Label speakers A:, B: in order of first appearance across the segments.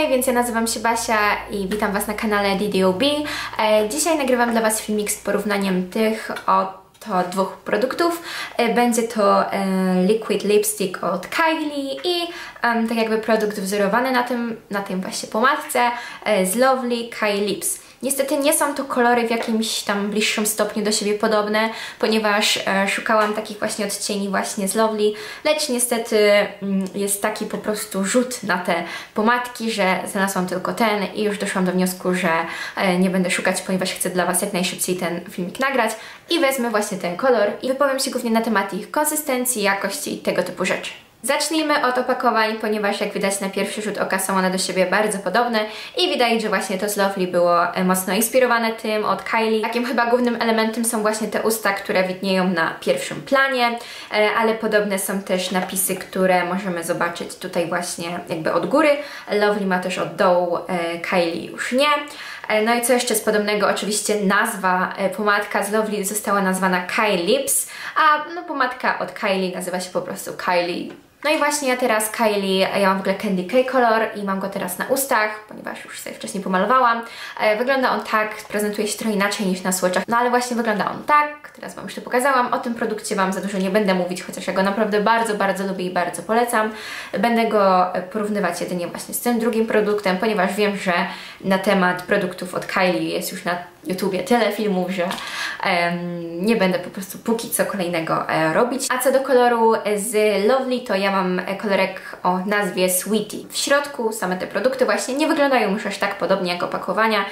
A: Hej, więc ja nazywam się Basia i witam Was na kanale DDOB. E, dzisiaj nagrywam dla Was filmik z porównaniem tych oto dwóch produktów. E, będzie to e, Liquid Lipstick od Kylie i tak jakby produkt wzorowany na tym, na tym właśnie pomadce z Lovely Kylie Lips. Niestety nie są to kolory w jakimś tam bliższym stopniu do siebie podobne, ponieważ e, szukałam takich właśnie odcieni właśnie z Lovely, lecz niestety mm, jest taki po prostu rzut na te pomadki, że znalazłam tylko ten i już doszłam do wniosku, że e, nie będę szukać, ponieważ chcę dla Was jak najszybciej ten filmik nagrać i wezmę właśnie ten kolor i wypowiem się głównie na temat ich konsystencji, jakości i tego typu rzeczy. Zacznijmy od opakowań, ponieważ jak widać na pierwszy rzut oka są one do siebie bardzo podobne i widać, że właśnie to z Lovely było e, mocno inspirowane tym od Kylie. Takim chyba głównym elementem są właśnie te usta, które widnieją na pierwszym planie, e, ale podobne są też napisy, które możemy zobaczyć tutaj właśnie jakby od góry. Lovely ma też od dołu, e, Kylie już nie. No i co jeszcze z podobnego? Oczywiście nazwa pomadka z Lovely została nazwana Kylie Lips, a no pomadka od Kylie nazywa się po prostu Kylie no i właśnie ja teraz Kylie, ja mam w ogóle Candy K kolor i mam go teraz na ustach, ponieważ już sobie wcześniej pomalowałam. E, wygląda on tak, prezentuje się trochę inaczej niż na swatchach, no ale właśnie wygląda on tak, teraz Wam już to pokazałam. O tym produkcie Wam za dużo nie będę mówić, chociaż ja go naprawdę bardzo, bardzo lubię i bardzo polecam. Będę go porównywać jedynie właśnie z tym drugim produktem, ponieważ wiem, że na temat produktów od Kylie jest już na YouTubie tyle filmów, że um, nie będę po prostu póki co kolejnego e, robić. A co do koloru z Lovely, to ja mam kolorek o nazwie Sweetie. W środku same te produkty właśnie nie wyglądają już aż tak podobnie jak opakowania,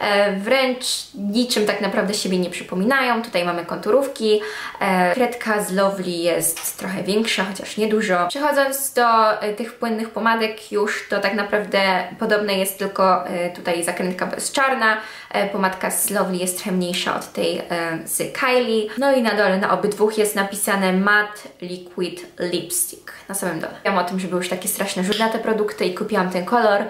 A: e, wręcz niczym tak naprawdę siebie nie przypominają. Tutaj mamy konturówki, e, kredka z Lovely jest trochę większa, chociaż niedużo. Przechodząc do e, tych płynnych pomadek już, to tak naprawdę podobne jest tylko e, tutaj zakrętka bezczarna, e, pomadka z Lovely jest trochę mniejsza od tej e, z Kylie. No i na dole na obydwu jest napisane Matte Liquid Lipstick na samym dole. Wiem o tym, że był już taki straszny rzut na te produkty i kupiłam ten kolor.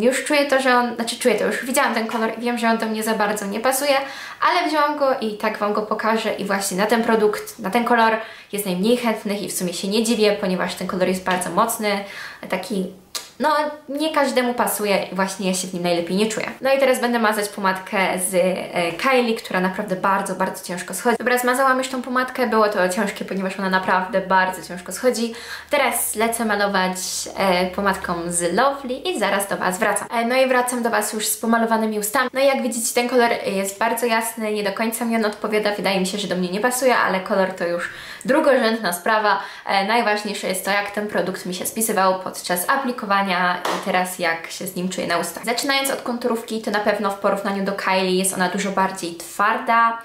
A: Już czuję to, że on, znaczy czuję to, już widziałam ten kolor i wiem, że on do mnie za bardzo nie pasuje, ale wziąłam go i tak Wam go pokażę i właśnie na ten produkt, na ten kolor jest najmniej chętnych i w sumie się nie dziwię, ponieważ ten kolor jest bardzo mocny, taki no nie każdemu pasuje i właśnie ja się w nim najlepiej nie czuję. No i teraz będę mazać pomadkę z e, Kylie, która naprawdę bardzo, bardzo ciężko schodzi. Dobra, zmazałam już tą pomadkę, było to ciężkie, ponieważ ona naprawdę bardzo ciężko schodzi. Teraz lecę malować e, pomadką z Lovely i zaraz do Was wracam. E, no i wracam do Was już z pomalowanymi ustami. No i jak widzicie ten kolor jest bardzo jasny, nie do końca mi on odpowiada, wydaje mi się, że do mnie nie pasuje, ale kolor to już drugorzędna sprawa. E, najważniejsze jest to, jak ten produkt mi się spisywał podczas aplikowania i teraz jak się z nim czuję na ustach. Zaczynając od konturówki, to na pewno w porównaniu do Kylie jest ona dużo bardziej twarda.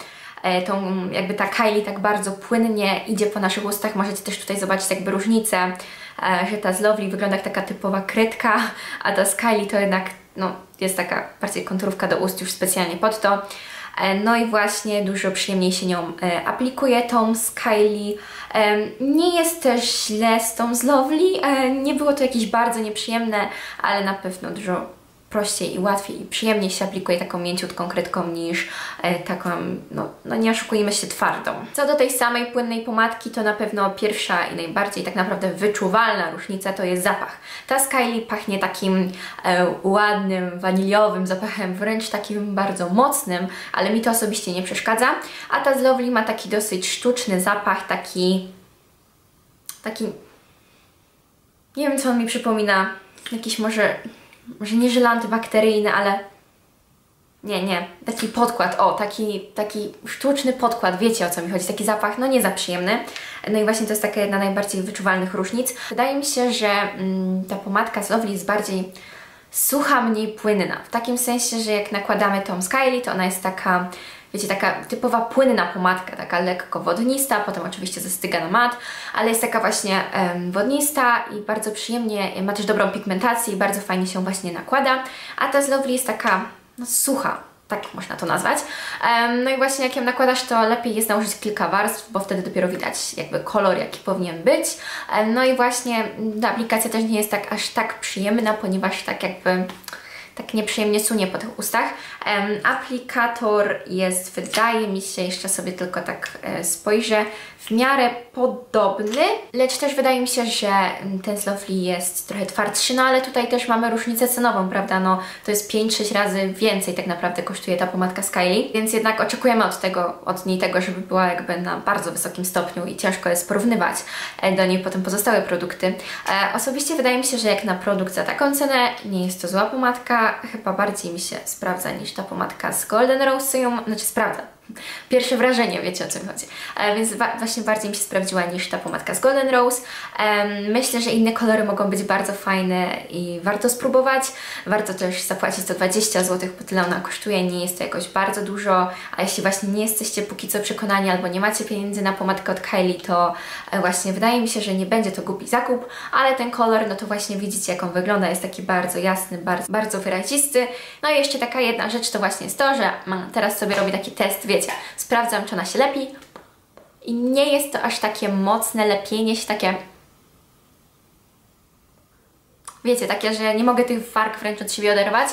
A: E, tą jakby ta Kylie tak bardzo płynnie idzie po naszych ustach. Możecie też tutaj zobaczyć jakby różnicę, e, że ta z Lovely wygląda jak taka typowa krytka, a ta z Kylie to jednak no, jest taka bardziej konturówka do ust już specjalnie pod to. E, no i właśnie dużo przyjemniej się nią e, aplikuje tą z Kylie. E, nie jest też źle z tą z Lovely, nie było to jakieś bardzo nieprzyjemne, ale na pewno dużo prościej i łatwiej i przyjemniej się aplikuje taką mięciutką kredką niż e, taką, no, no nie oszukujmy się, twardą. Co do tej samej płynnej pomadki, to na pewno pierwsza i najbardziej tak naprawdę wyczuwalna różnica to jest zapach. Ta z Kylie pachnie takim e, ładnym, waniliowym zapachem, wręcz takim bardzo mocnym, ale mi to osobiście nie przeszkadza, a ta z Lovely ma taki dosyć sztuczny zapach, taki taki nie wiem co on mi przypomina, jakiś może może nie żel antybakteryjny, ale nie, nie, taki podkład, o, taki, taki sztuczny podkład, wiecie o co mi chodzi, taki zapach, no nie za przyjemny. No i właśnie to jest taka jedna najbardziej wyczuwalnych różnic. Wydaje mi się, że mm, ta pomadka z Lovely jest bardziej sucha, mniej płynna. W takim sensie, że jak nakładamy tą Skyly, to ona jest taka wiecie, taka typowa płynna pomadka, taka lekko wodnista, potem oczywiście zastyga na mat, ale jest taka właśnie wodnista i bardzo przyjemnie, ma też dobrą pigmentację i bardzo fajnie się właśnie nakłada, a ta z Lovely jest taka no, sucha, tak można to nazwać. Um, no i właśnie jak ją nakładasz, to lepiej jest nałożyć kilka warstw, bo wtedy dopiero widać jakby kolor, jaki powinien być. Um, no i właśnie ta aplikacja też nie jest tak aż tak przyjemna, ponieważ tak jakby tak nieprzyjemnie sunie po tych ustach. Aplikator jest, wydaje mi się, jeszcze sobie tylko tak e, spojrzę, w miarę podobny, lecz też wydaje mi się, że ten Slowly jest trochę twardszy, no ale tutaj też mamy różnicę cenową, prawda? No to jest 5-6 razy więcej tak naprawdę kosztuje ta pomadka Skyly, więc jednak oczekujemy od tego, od niej tego, żeby była jakby na bardzo wysokim stopniu i ciężko jest porównywać e, do niej potem pozostałe produkty. E, osobiście wydaje mi się, że jak na produkt za taką cenę nie jest to zła pomadka, chyba bardziej mi się sprawdza niż ta pomadka z Golden Rose, ją, znaczy sprawdza, Pierwsze wrażenie, wiecie o co chodzi. E, więc właśnie bardziej mi się sprawdziła niż ta pomadka z Golden Rose. Myślę, że inne kolory mogą być bardzo fajne i warto spróbować. Warto też zapłacić to 20 zł, bo tyle ona kosztuje, nie jest to jakoś bardzo dużo. A jeśli właśnie nie jesteście póki co przekonani albo nie macie pieniędzy na pomadkę od Kylie, to e, właśnie wydaje mi się, że nie będzie to głupi zakup, ale ten kolor, no to właśnie widzicie jak on wygląda, jest taki bardzo jasny, bardzo, bardzo wyrazisty. No i jeszcze taka jedna rzecz to właśnie jest to, że teraz sobie robię taki test, wiecie, wiecie, sprawdzam, czy ona się lepi. I nie jest to aż takie mocne lepienie się, takie wiecie, takie, że nie mogę tych warg wręcz od siebie oderwać.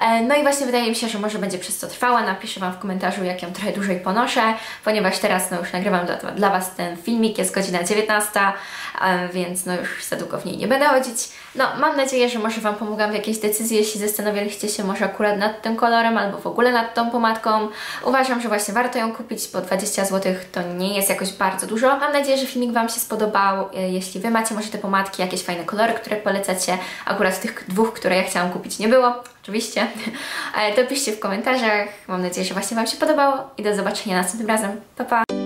A: E, no i właśnie wydaje mi się, że może będzie przez to trwała. Napiszę Wam w komentarzu, jak ją trochę dłużej ponoszę, ponieważ teraz no już nagrywam dla, dla Was ten filmik, jest godzina 19, e, więc no już za długo w niej nie będę chodzić. No mam nadzieję, że może Wam pomogłam w jakiejś decyzji, jeśli zastanawialiście się może akurat nad tym kolorem albo w ogóle nad tą pomadką. Uważam, że właśnie warto ją kupić, bo 20 zł to nie jest jakoś bardzo dużo. Mam nadzieję, że filmik Wam się spodobał. E, jeśli Wy macie może te pomadki, jakieś fajne kolory, które polecacie, akurat tych dwóch, które ja chciałam kupić nie było, oczywiście, to piszcie w komentarzach. Mam nadzieję, że właśnie Wam się podobało i do zobaczenia następnym razem. Pa, pa!